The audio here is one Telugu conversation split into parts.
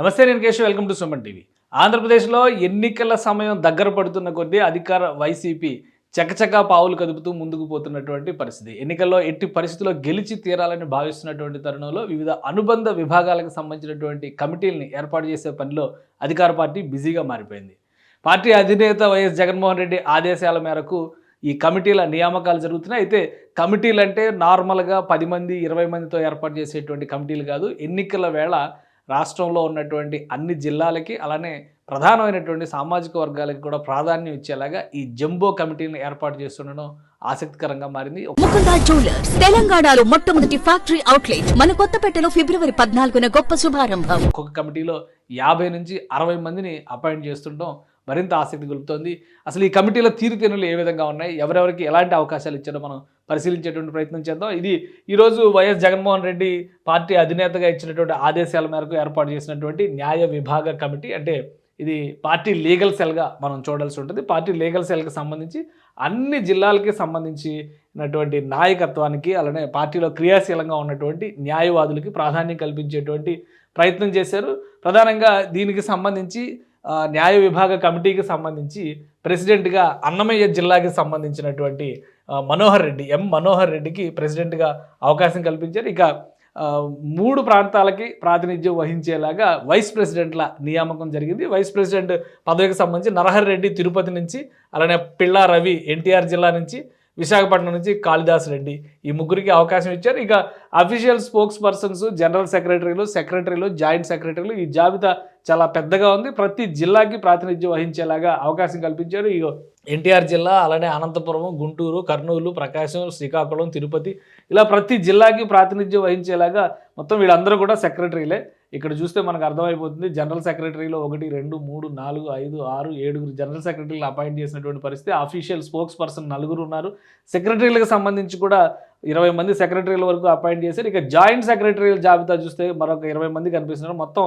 నమస్తే నేను Keshav. Welcome to Suman TV. ఆంధ్రప్రదేశ్లో ఎన్నికల సమయం దగ్గర పడుతున్న కొద్దీ అధికార వైసీపీ చకచకా పావులు కదుపుతూ ముందుకు పోతున్నటువంటి పరిస్థితి. ఎన్నికల్లో ఎట్టి పరిస్థితుల్లో గెలిచి తీరాలని భావిస్తున్నటువంటి తరుణంలో వివిధ అనుబంధ విభాగాలకు సంబంధించినటువంటి కమిటీల్ని ఏర్పాటు చేసే పనిలో అధికార పార్టీ బిజీగా మారిపోయింది. పార్టీ అధినేత వైఎస్ జగన్మోహన్ రెడ్డి ఆదేశాల మేరకు ఈ కమిటీల నియామకాలు జరుగుతున్నాయి. అయితే కమిటీలు అంటే నార్మల్గా పది మంది ఇరవై మందితో ఏర్పాటు చేసేటువంటి కమిటీలు కాదు. ఎన్నికల వేళ రాష్ట్రంలో ఉన్నటువంటి అన్ని జిల్లాలకి అలానే ప్రధానమైనటువంటి సామాజిక వర్గాలకి కూడా ప్రాధాన్యం ఇచ్చేలాగా ఈ జంబో కమిటీని ఏర్పాటు చేస్తుండడం ఆసక్తికరంగా మారింది. ముకుందా జ్యువెలర్స్ తెలంగాణలో మొట్టమొదటి ఫ్యాక్టరీ అవుట్లెట్ మన కొత్తపేటలో ఫిబ్రవరి పద్నాలుగున గొప్ప శుభారంభం. ఒక్కొక్క కమిటీలో యాభై నుంచి అరవై మందిని అపాయింట్ చేస్తుండడం మరింత ఆసక్తి గొలుపుతోంది. అసలు ఈ కమిటీలో తీరుతెన్నులు ఏ విధంగా ఉన్నాయి? ఎవరెవరికి ఎలాంటి అవకాశాలు ఇచ్చారో మనం పరిశీలించేటువంటి ప్రయత్నం చేద్దాం. ఇది ఈరోజు వైఎస్ జగన్మోహన్ రెడ్డి పార్టీ అధినేతగా ఇచ్చినటువంటి ఆదేశాల మేరకు ఏర్పాటు చేసినటువంటి న్యాయ విభాగ కమిటీ. అంటే ఇది పార్టీ లీగల్ సెల్గా మనం చూడాల్సి ఉంటుంది. పార్టీ లీగల్ సెల్కి సంబంధించి అన్ని జిల్లాలకి సంబంధించినటువంటి నాయకత్వానికి అలానే పార్టీలో క్రియాశీలంగా ఉన్నటువంటి న్యాయవాదులకి ప్రాధాన్యం కల్పించేటువంటి ప్రయత్నం చేశారు. ప్రధానంగా దీనికి సంబంధించి న్యాయ విభాగ కమిటీకి సంబంధించి ప్రెసిడెంట్గా అన్నమయ్య జిల్లాకి సంబంధించినటువంటి మనోహర్ రెడ్డి ఎం మనోహర్ రెడ్డికి ప్రెసిడెంట్గా అవకాశం కల్పించారు. ఇక మూడు ప్రాంతాలకి ప్రాతినిధ్యం వహించేలాగా వైస్ ప్రెసిడెంట్ల నియామకం జరిగింది. వైస్ ప్రెసిడెంట్ పదవికి సంబంధించి నరహర్ రెడ్డి తిరుపతి నుంచి అలానే పిళ్ళా రవి ఎన్టీఆర్ జిల్లా నుంచి విశాఖపట్నం నుంచి కాళిదాస్ రెడ్డి ఈ ముగ్గురికి అవకాశం ఇచ్చారు. ఇక అఫీషియల్ స్పోక్స్ పర్సన్స్ జనరల్ సెక్రటరీలు సెక్రటరీలు జాయింట్ సెక్రటరీలు ఈ జాబితా చాలా పెద్దగా ఉంది. ప్రతి జిల్లాకి ప్రాతినిధ్యం వహించేలాగా అవకాశం కల్పించారు. ఈ ఎన్టీఆర్ జిల్లా అలానే అనంతపురం గుంటూరు కర్నూలు ప్రకాశం శ్రీకాకుళం తిరుపతి ఇలా ప్రతి జిల్లాకి ప్రాతినిధ్యం వహించేలాగా మొత్తం వీళ్ళందరూ కూడా సెక్రటరీలే. ఇక్కడ చూస్తే మనకు అర్థమైపోతుంది జనరల్ సెక్రటరీలో ఒకటి రెండు మూడు నాలుగు ఐదు ఆరు ఏడుగురు జనరల్ సెక్రటరీలు అపాయింట్ చేసినటువంటి పరిస్థితి. అఫీషియల్ స్పోక్స్ పర్సన్ నలుగురు ఉన్నారు. సెక్రటరీలకు సంబంధించి కూడా ఇరవై మంది సెక్రటరీల వరకు అపాయింట్ చేశారు. ఇక జాయింట్ సెక్రటరీల జాబితా చూస్తే మరొక ఇరవై మంది కనిపిస్తున్నారు. మొత్తం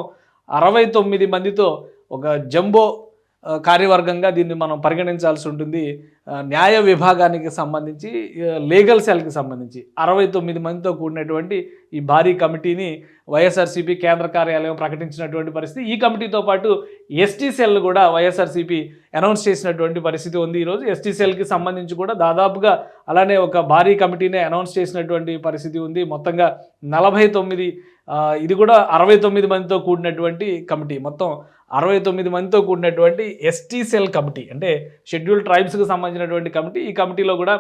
అరవై తొమ్మిది మందితో ఒక జంబో కార్యవర్గంగా దీన్ని మనం పరిగణించాల్సి ఉంటుంది. న్యాయ విభాగానికి సంబంధించి లీగల్ సెల్కి సంబంధించి. అరవై తొమ్మిది మందితో కూడినటువంటి ఈ భారీ కమిటీని వైఎస్ఆర్సీపీ కేంద్ర కార్యాలయం ప్రకటించినటువంటి పరిస్థితి. ఈ కమిటీతో పాటు ఎస్టీ సెల్ కూడా వైఎస్ఆర్సీపీ అనౌన్స్ చేసినటువంటి పరిస్థితి ఉంది ఈరోజు. ఎస్టీ సెల్కి సంబంధించి కూడా దాదాపుగా అలానే ఒక భారీ కమిటీనే అనౌన్స్ చేసినటువంటి పరిస్థితి ఉంది. మొత్తంగా నలభై తొమ్మిది ఇది కూడా అరవై తొమ్మిది మందితో కూడినటువంటి కమిటీ. మొత్తం అరవై తొమ్మిది మందితో కూడినటువంటి ఎస్టీ సెల్ కమిటీ అంటే షెడ్యూల్ ట్రైబ్స్కి సంబంధించినటువంటి కమిటీ. ఈ కమిటీలో కూడా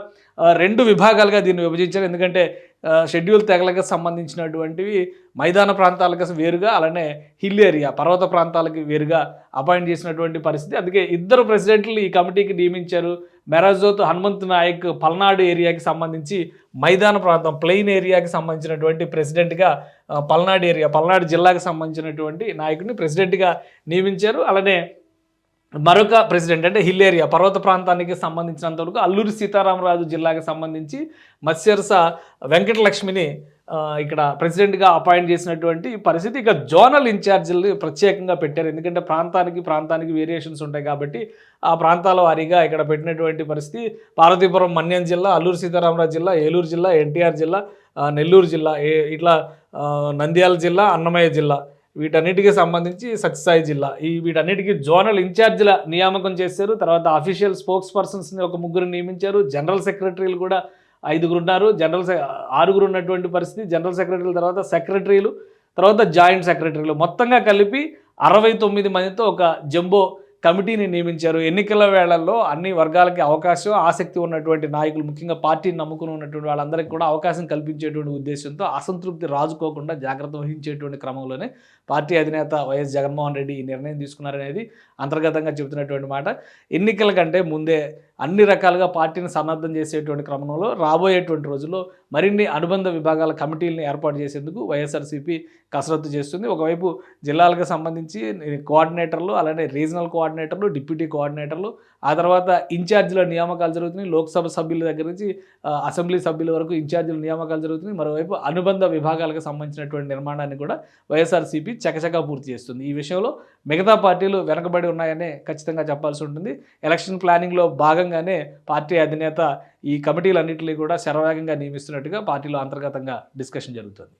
రెండు విభాగాలుగా దీన్ని విభజించారు. ఎందుకంటే షెడ్యూల్ తెగలకు సంబంధించినటువంటివి మైదాన ప్రాంతాలకు వేరుగా అలానే హిల్ ఏరియా పర్వత ప్రాంతాలకి వేరుగా అపాయింట్ చేసినటువంటి పరిస్థితి. అందుకే ఇద్దరు ప్రెసిడెంట్లు ఈ కమిటీకి నియమించారు. మెరాజోత్ హనుమంత్ నాయక్ పల్నాడు ఏరియాకి సంబంధించి మైదాన ప్రాంతం ప్లెయిన్ ఏరియాకి సంబంధించినటువంటి ప్రెసిడెంట్గా పల్నాడు ఏరియా పల్నాడు జిల్లాకు సంబంధించినటువంటి నాయకుడిని ప్రెసిడెంట్గా నియమించారు. అలానే మరొక ప్రెసిడెంట్ అంటే హిల్ ఏరియా పర్వత ప్రాంతానికి సంబంధించినంత వరకు అల్లూరి సీతారామరాజు జిల్లాకి సంబంధించి మత్స్యరస వెంకటలక్ష్మిని ఇక్కడ ప్రెసిడెంట్గా అపాయింట్ చేసినటువంటి పరిస్థితి. ఇక జోనల్ ఇన్ఛార్జీలు ప్రత్యేకంగా పెట్టారు. ఎందుకంటే ప్రాంతానికి ప్రాంతానికి వేరియేషన్స్ ఉంటాయి కాబట్టి ఆ ప్రాంతాల వారీగా ఇక్కడ పెట్టినటువంటి పరిస్థితి పార్వతీపురం మన్యం జిల్లా అల్లూరు సీతారామరాజు జిల్లా ఏలూరు జిల్లా ఎన్టీఆర్ జిల్లా నెల్లూరు జిల్లా ఏ- ఇట్లా నంద్యాల జిల్లా అన్నమయ్య జిల్లా వీటన్నిటికీ సంబంధించి సత్యసాయి జిల్లా. ఈ వీటన్నిటికీ జోనల్ ఇన్ఛార్జీల నియామకం చేశారు. తర్వాత అఫీషియల్ స్పోక్స్ పర్సన్స్ని ఒక ముగ్గురు నియమించారు. జనరల్ సెక్రటరీలు కూడా ఐదుగురు ఉన్నారు. జనరల్ ఆరుగురు ఉన్నటువంటి పరిస్థితి. జనరల్ సెక్రటరీల తర్వాత సెక్రటరీలు తర్వాత జాయింట్ సెక్రటరీలు మొత్తంగా కలిపి అరవై తొమ్మిది మందితో ఒక జంబో కమిటీని నియమించారు. ఎన్నికల వేళల్లో అన్ని వర్గాలకి అవకాశం ఆసక్తి ఉన్నటువంటి నాయకులు ముఖ్యంగా పార్టీని నమ్ముకుని ఉన్నటువంటి వాళ్ళందరికీ కూడా అవకాశం కల్పించేటువంటి ఉద్దేశంతో అసంతృప్తి రాజుకోకుండా జాగ్రత్త వహించేటువంటి క్రమంలోనే పార్టీ అధినేత వైఎస్ జగన్మోహన్ రెడ్డి ఈ నిర్ణయం తీసుకున్నారనేది అంతర్గతంగా చెబుతున్నటువంటి మాట. ఎన్నికల కంటే ముందే అన్ని రకాలుగా పార్టీని సన్నద్ధం చేసేటువంటి క్రమంలో రాబోయేటువంటి రోజుల్లో మరిన్ని అనుబంధ విభాగాల కమిటీలను ఏర్పాటు చేసేందుకు వైఎస్ఆర్సీపీ కసరత్తు చేస్తుంది. ఒకవైపు జిల్లాలకు సంబంధించి కోఆర్డినేటర్లు అలానే రీజనల్ కోఆర్డినేటర్లు డిప్యూటీ కోఆర్డినేటర్లు ఆ తర్వాత ఇన్ఛార్జీల నియామకాలు జరుగుతున్నాయి. లోక్సభ సభ్యుల దగ్గర నుంచి అసెంబ్లీ సభ్యుల వరకు ఇన్ఛార్జీల నియామకాలు జరుగుతున్నాయి. మరోవైపు అనుబంధ విభాగాలకు సంబంధించినటువంటి నిర్మాణాన్ని కూడా వైఎస్ఆర్సీపీ చకచకా పూర్తి చేస్తుంది. ఈ విషయంలో మిగతా పార్టీలు వెనకబడి ఉన్నాయనే ఖచ్చితంగా చెప్పాల్సి ఉంటుంది. ఎలక్షన్ ప్లానింగ్లో భాగంగానే పార్టీ అధినేత ఈ కమిటీలన్నింటినీ కూడా శరవేగంగా నియమిస్తున్నట్టుగా పార్టీలో అంతర్గతంగా డిస్కషన్ జరుగుతుంది.